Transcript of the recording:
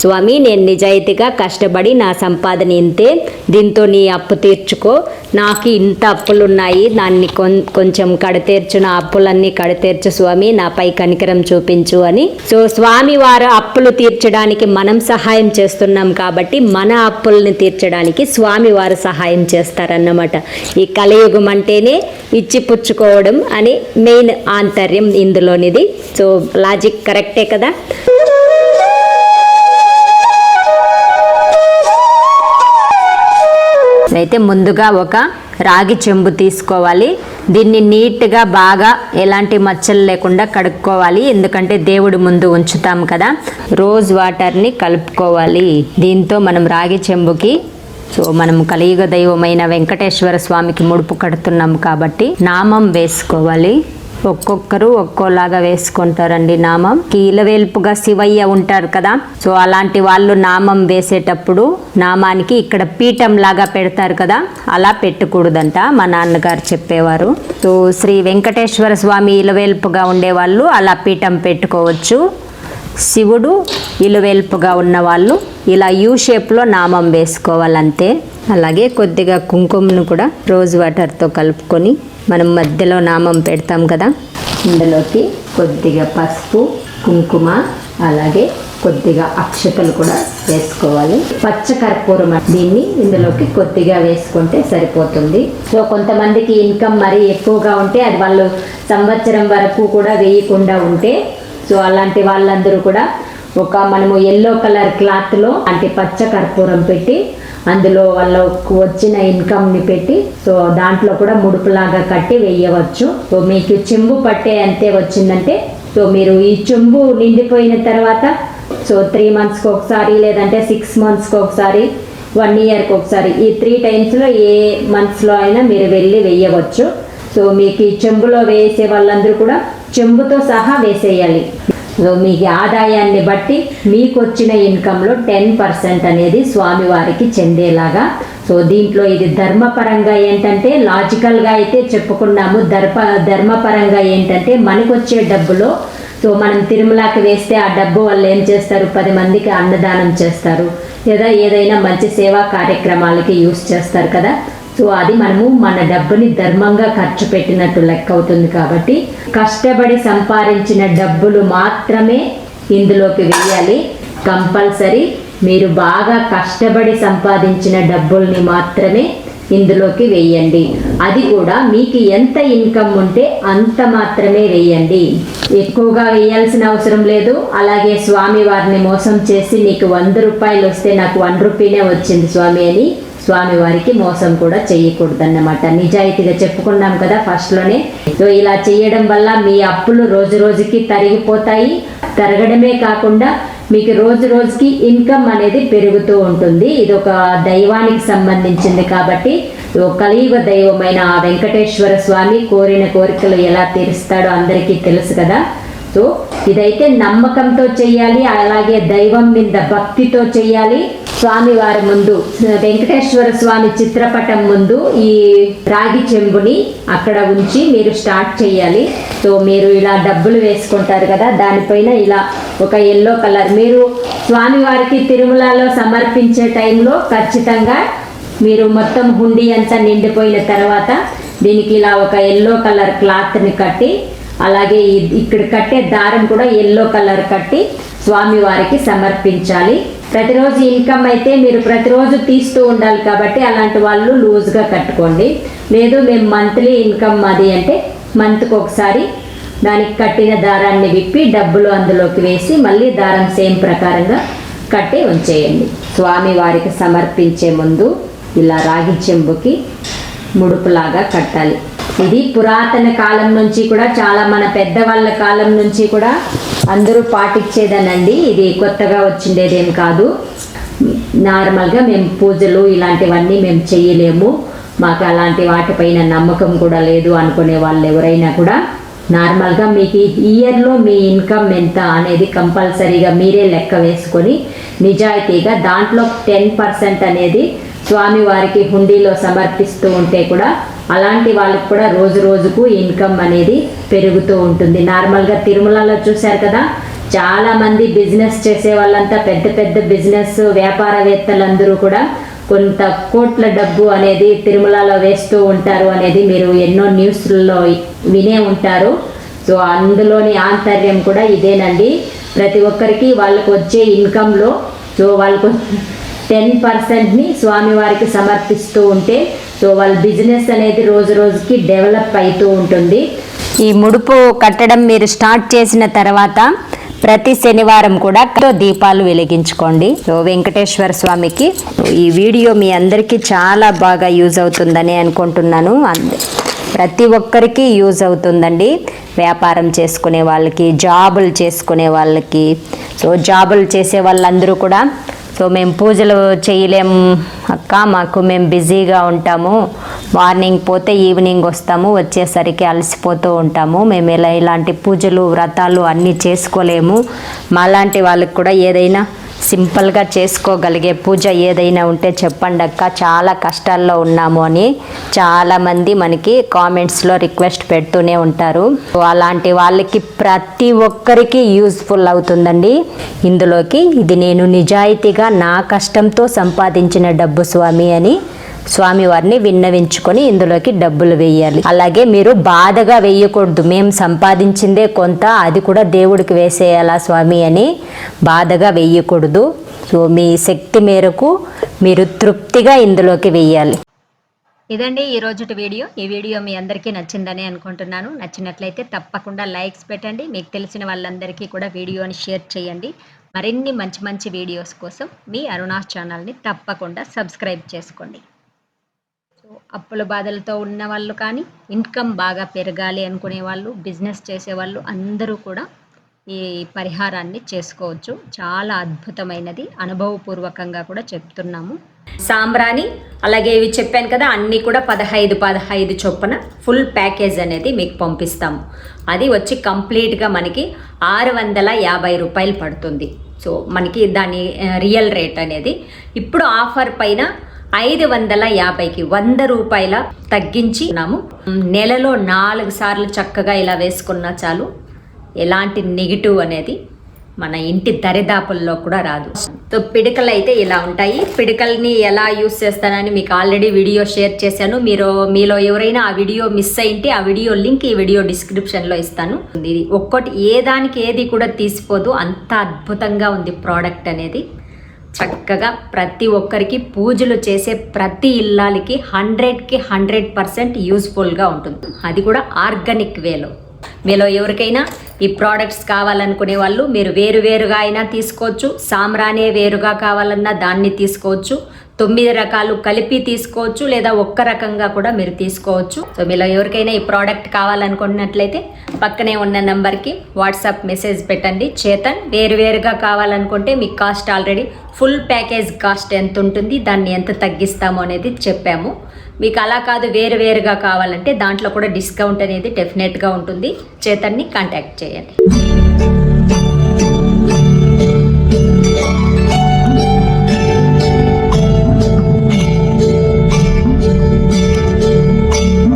స్వామి నేను నిజాయితీగా కష్టపడి నా సంపాదన ఇంతే. దీంతో నీ అప్పు తీర్చుకో. నాకు ఇంత అప్పులు ఉన్నాయి దాన్ని కొం- కొంచెం కడతీర్చు. నా అప్పులన్నీ కడతీర్చు స్వామి. నాపై కనికరం చూపించు అని. సో స్వామి వారు అప్పులు తీర్చడానికి మనం సహాయం చేస్తున్నాం కాబట్టి మన అప్పుల్ని తీర్చడానికి స్వామి వారు సహాయం చేస్తారన్నమాట. ఈ కలియుగం అంటేనే ఇచ్చి పుచ్చుకోవడం అని మెయిన్ ఆంతర్యం ఇందులోనిది. సో లాజిక్ కరెక్టే కదా? అయితే ముందుగా ఒక రాగి చెంబు తీసుకోవాలి. దీన్ని నీట్గా బాగా ఎలాంటి మచ్చలు లేకుండా కడుక్కోవాలి. ఎందుకంటే దేవుడి ముందు ఉంచుతాం కదా. రోజ్ వాటర్ని కలుపుకోవాలి. దీంతో మనం రాగి చెంబుకి సో మనం కలియుగ దైవమైన వెంకటేశ్వర స్వామికి ముడుపు కడుతున్నాం కాబట్టి నామం వేసుకోవాలి. ఒక్కొక్కరు ఒక్కోలాగా వేసుకుంటారండి నామం. కీలవేల్పుగా శివయ్య ఉంటారు కదా. సో అలాంటి వాళ్ళు నామం వేసేటప్పుడు నామానికి ఇక్కడ పీఠం లాగా పెడతారు కదా. అలా పెట్టకూడదంట మా నాన్నగారు చెప్పేవారు. సో శ్రీ వెంకటేశ్వర స్వామి ఇలవేల్పుగా ఉండేవాళ్ళు అలా పీఠం పెట్టుకోవచ్చు. శివుడు ఇలువెల్పుగా ఉన్న వాళ్ళు ఇలా యూ షేప్లో నామం వేసుకోవాలంతే అలాగే కొద్దిగా కుంకుమను కూడా రోజ్ వాటర్తో కలుపుకొని మనం మధ్యలో నామం పెడతాం కదా ఇందులోకి కొద్దిగా పసుపు కుంకుమ అలాగే కొద్దిగా అక్షతలు కూడా వేసుకోవాలి. పచ్చ కర్పూరం దీన్ని ఇందులోకి కొద్దిగా వేసుకుంటే సరిపోతుంది. సో కొంతమందికి ఇన్కమ్ మరీ ఎక్కువగా ఉంటే అది వాళ్ళు సంవత్సరం వరకు కూడా వేయకుండా ఉంటే సో అలాంటి వాళ్ళందరూ కూడా ఒక మనము ఎల్లో కలర్ క్లాత్లో అంటే పచ్చ కర్పూరం పెట్టి అందులో వాళ్ళకు వచ్చిన ఇన్కమ్ని పెట్టి సో దాంట్లో కూడా ముడుపులాగా కట్టి వేయవచ్చు. సో మీకు చెంబు పట్టే అంతే వచ్చిందంటే సో మీరు ఈ చెంబు నిండిపోయిన తర్వాత సో త్రీ మంత్స్కి ఒకసారి లేదంటే సిక్స్ మంత్స్కి ఒకసారి వన్ ఇయర్కి ఒకసారి ఈ త్రీ టైమ్స్లో ఏ మంత్స్లో అయినా మీరు వెళ్ళి వేయవచ్చు. సో మీకు ఈ చెంబులో వేసే వాళ్ళందరూ కూడా చెంబుతో సహా వేసేయాలి. సో మీకు ఆదాయాన్ని బట్టి మీకు వచ్చిన ఇన్కంలో టెన్ పర్సెంట్ అనేది స్వామివారికి చెందేలాగా. సో దీంట్లో ఇది ధర్మపరంగా ఏంటంటే లాజికల్గా అయితే చెప్పుకున్నాము. ధర్మ ధర్మపరంగా ఏంటంటే మనకు వచ్చే డబ్బులో సో మనం తిరుమలకి వేస్తే ఆ డబ్బు వాళ్ళు ఏం చేస్తారు? పది మందికి అన్నదానం చేస్తారు. లేదా ఏదైనా మంచి సేవా కార్యక్రమాలకి యూస్ చేస్తారు కదా. సో అది మనము మన డబ్బుని ధర్మంగా ఖర్చు పెట్టినట్టు లెక్క అవుతుంది కాబట్టి కష్టపడి సంపాదించిన డబ్బులు మాత్రమే ఇందులోకి వేయాలి. కంపల్సరీ మీరు బాగా కష్టపడి సంపాదించిన డబ్బుల్ని మాత్రమే ఇందులోకి వేయండి. అది కూడా మీకు ఎంత ఇన్కమ్ ఉంటే అంత మాత్రమే వేయండి. ఎక్కువగా వేయాల్సిన అవసరం లేదు. అలాగే స్వామి వారిని మోసం చేసి నీకు వంద రూపాయలు వస్తే నాకు వన్ రూపీనే వచ్చింది స్వామి అని స్వామివారికి మోసం కూడా చేయకూడదన్నమాట. నిజాయితీగా చెప్పుకున్నాం కదా ఫస్ట్లోనే. సో ఇలా చేయడం వల్ల మీ అప్పులు రోజు రోజుకి తరిగిపోతాయి. తరగడమే కాకుండా మీకు రోజు రోజుకి ఇన్కమ్ అనేది పెరుగుతూ ఉంటుంది. ఇది ఒక దైవానికి సంబంధించింది కాబట్టి కలియుగ దైవమైన ఆ వెంకటేశ్వర స్వామి కోరిన కోరికలు ఎలా తీరుస్తాడో అందరికీ తెలుసు కదా. సో ఇదైతే నమ్మకంతో చేయాలి అలాగే దైవం మీద భక్తితో చేయాలి. స్వామి వారి ముందు వెంకటేశ్వర స్వామి చిత్రపటం ముందు ఈ రాగి చెంబుని అక్కడ ఉంచి మీరు స్టార్ట్ చేయాలి. సో మీరు ఇలా డబ్బులు వేసుకుంటారు కదా దానిపైన ఇలా ఒక ఎల్లో కలర్ మీరు స్వామి వారికి తిరుమలలో సమర్పించే టైంలో ఖచ్చితంగా మీరు మొత్తం హుండీ అంతా నిండిపోయిన తర్వాత దీనికి ఇలా ఒక ఎల్లో కలర్ క్లాత్ని కట్టి అలాగే ఇక్కడ కట్టే దారం కూడా ఎల్లో కలర్ కట్టి స్వామి వారికి సమర్పించాలి. ప్రతిరోజు ఇన్కమ్ అయితే మీరు ప్రతిరోజు తీస్తూ ఉండాలి కాబట్టి అలాంటి వాళ్ళు లూజ్గా కట్టుకోండి. లేదు మేము మంత్లీ ఇన్కమ్ అది అంటే మంత్కి ఒకసారి దానికి కట్టిన దారాన్ని విప్పి డబ్బులు అందులోకి వేసి మళ్ళీ దారం సేమ్ ప్రకారంగా కట్టి ఉంచేయండి. స్వామి వారికి సమర్పించే ముందు ఇలా రాగి చెంబుకి ముడుపులాగా కట్టాలి. ఇది పురాతన కాలం నుంచి కూడా చాలా మన పెద్దవాళ్ళ కాలం నుంచి కూడా అందరూ పాటించేదనండి. ఇది కొత్తగా వచ్చిండేదేం కాదు. నార్మల్గా మేము పూజలు ఇలాంటివన్నీ మేము చేయలేము. మాకు అలాంటి వాటిపైన నమ్మకం కూడా లేదు అనుకునే వాళ్ళు ఎవరైనా కూడా. నార్మల్గా మీకు ఇయర్లో మీ ఇన్కమ్ ఎంత అనేది కంపల్సరీగా మీరే లెక్క వేసుకొని నిజాయితీగా దాంట్లో టెన్ పర్సెంట్ అనేది స్వామివారికి హుండీలో సమర్పిస్తూ ఉంటే కూడా అలాంటి వాళ్ళకి కూడా రోజు రోజుకు ఇన్కమ్ అనేది పెరుగుతూ ఉంటుంది. నార్మల్గా తిరుమలలో చూశారు కదా చాలామంది బిజినెస్ చేసే వాళ్ళంతా పెద్ద పెద్ద బిజినెస్ వ్యాపారవేత్తలందరూ కూడా కొంత కోట్ల డబ్బు అనేది తిరుమలలో వేస్తూ ఉంటారు అనేది మీరు ఎన్నో న్యూస్లలో వినే ఉంటారు. సో అందులోని ఆంతర్యం కూడా ఇదేనండి. ప్రతి ఒక్కరికి వాళ్ళకు వచ్చే ఇన్కంలో సో వాళ్ళకు టెన్ పర్సెంట్ని స్వామివారికి సమర్పిస్తూ ఉంటే సో వాళ్ళ బిజినెస్ అనేది రోజు రోజుకి డెవలప్ అవుతూ ఉంటుంది. ఈ ముడుపు కట్టడం మీరు స్టార్ట్ చేసిన తర్వాత ప్రతి శనివారం కూడా దీపాలు వెలిగించుకోండి. సో వెంకటేశ్వర స్వామికి ఈ వీడియో మీ అందరికీ చాలా బాగా యూజ్ అవుతుందని అనుకుంటున్నాను. ప్రతి ఒక్కరికి యూజ్ అవుతుందండి. వ్యాపారం చేసుకునే వాళ్ళకి జాబులు చేసుకునే వాళ్ళకి సో జాబులు చేసే వాళ్ళందరూ కూడా సో మేము పూజలు చేయలేం అక్క మాకు మేము బిజీగా ఉంటాము. మార్నింగ్ పోతే ఈవినింగ్ వస్తాము వచ్చేసరికి అలసిపోతూ ఉంటాము. మేము ఇలా ఇలాంటి పూజలు వ్రతాలు అన్నీ చేసుకోలేము. మాలాంటి వాళ్ళకి కూడా ఏదైనా సింపుల్గా చేసుకోగలిగే పూజ ఏదైనా ఉంటే చెప్పండి అక్క. చాలా కష్టాల్లో ఉన్నాము అని చాలామంది మనకి కామెంట్స్లో రిక్వెస్ట్ పెడుతూనే ఉంటారు. సో అలాంటి వాళ్ళకి ప్రతి ఒక్కరికి యూస్ఫుల్ అవుతుందండి. ఇందులోకి ఇది నేను నిజాయితీగా నా కష్టంతో సంపాదించిన డబ్బు స్వామి అని స్వామివారిని విన్నవించుకొని ఇందులోకి డబ్బులు వేయాలి. అలాగే మీరు బాధగా వేయకూడదు. మేము సంపాదించిందే కొంత అది కూడా దేవుడికి వేసేయాలా స్వామి అని బాధగా వేయకూడదు. సో మీ శక్తి మేరకు మీరు తృప్తిగా ఇందులోకి వేయాలి. ఇదండి ఈ రోజుటి వీడియో. ఈ వీడియో మీ అందరికీ నచ్చిందని అనుకుంటున్నాను. నచ్చినట్లయితే తప్పకుండా లైక్స్ పెట్టండి. మీకు తెలిసిన వాళ్ళందరికీ కూడా వీడియోని షేర్ చేయండి. మరిన్ని మంచి మంచి వీడియోస్ కోసం మీ అరుణాస్ ఛానల్ని తప్పకుండా సబ్స్క్రైబ్ చేసుకోండి. అప్పుల బాధలతో ఉన్న వాళ్ళు కానీ ఇన్కమ్ బాగా పెరగాలి అనుకునే వాళ్ళు బిజినెస్ చేసేవాళ్ళు అందరూ కూడా ఈ పరిహారాన్ని చేసుకోవచ్చు. చాలా అద్భుతమైనది. అనుభవపూర్వకంగా కూడా చెప్తున్నాము. సాంబ్రాణి అలాగే ఇవి చెప్పాను కదా అన్నీ కూడా పదహైదు పదహైదు చొప్పున ఫుల్ ప్యాకేజ్ అనేది మీకు పంపిస్తాము అది వచ్చి కంప్లీట్గా మనకి ఆరు వందల యాభై రూపాయలు పడుతుంది. సో మనకి దాని రియల్ రేట్ అనేది. ఇప్పుడు ఆఫర్ పైన ఐదు వందల యాభైకి వంద రూపాయల తగ్గించి ఉన్నాము. నెలలో నాలుగు సార్లు చక్కగా ఇలా వేసుకున్నా చాలు. ఎలాంటి నెగిటివ్ అనేది మన ఇంటి దరిదాపుల్లో కూడా రాదు. సో పిడకలు అయితే ఇలా ఉంటాయి. పిడికల్ని ఎలా యూస్ చేస్తానని మీకు ఆల్రెడీ వీడియో షేర్ చేశాను. మీరు మీలో ఎవరైనా ఆ వీడియో మిస్ అయింటే ఆ వీడియో లింక్ ఈ వీడియో డిస్క్రిప్షన్లో ఇస్తాను. ఇది ఒక్కటి ఏ దానికి ఏది కూడా తీసిపోదు. అంత అద్భుతంగా ఉంది ప్రోడక్ట్ అనేది. చక్కగా ప్రతి ఒక్కరికి పూజలు చేసే ప్రతి ఇల్లాలకి హండ్రెడ్కి హండ్రెడ్ పర్సెంట్ యూస్ఫుల్గా ఉంటుంది. అది కూడా ఆర్గానిక్ వేలో. మీలో ఎవరికైనా ఈ ప్రోడక్ట్స్ కావాలనుకునే వాళ్ళు మీరు వేరు వేరుగా అయినా తీసుకోవచ్చు. సామ్రానే వేరుగా కావాలన్నా దాన్ని తీసుకోవచ్చు. తొమ్మిది రకాలు కలిపి తీసుకోవచ్చు లేదా ఒక్క రకంగా కూడా మీరు తీసుకోవచ్చు. సో మీలో ఎవరికైనా ఈ ప్రోడక్ట్ కావాలనుకున్నట్లయితే పక్కనే ఉన్న నెంబర్కి వాట్సాప్ మెసేజ్ పెట్టండి. చేతన్ వేరువేరుగా కావాలనుకుంటే మీకు cost already full package cost ఎంత ఉంటుంది దాన్ని ఎంత తగ్గిస్తాము అనేది చెప్పాము. మీకు అలా కాదు వేరు వేరుగా కావాలంటే దాంట్లో కూడా డిస్కౌంట్ అనేది డెఫినెట్గా ఉంటుంది. చేతన్ని కాంటాక్ట్ చేయండి.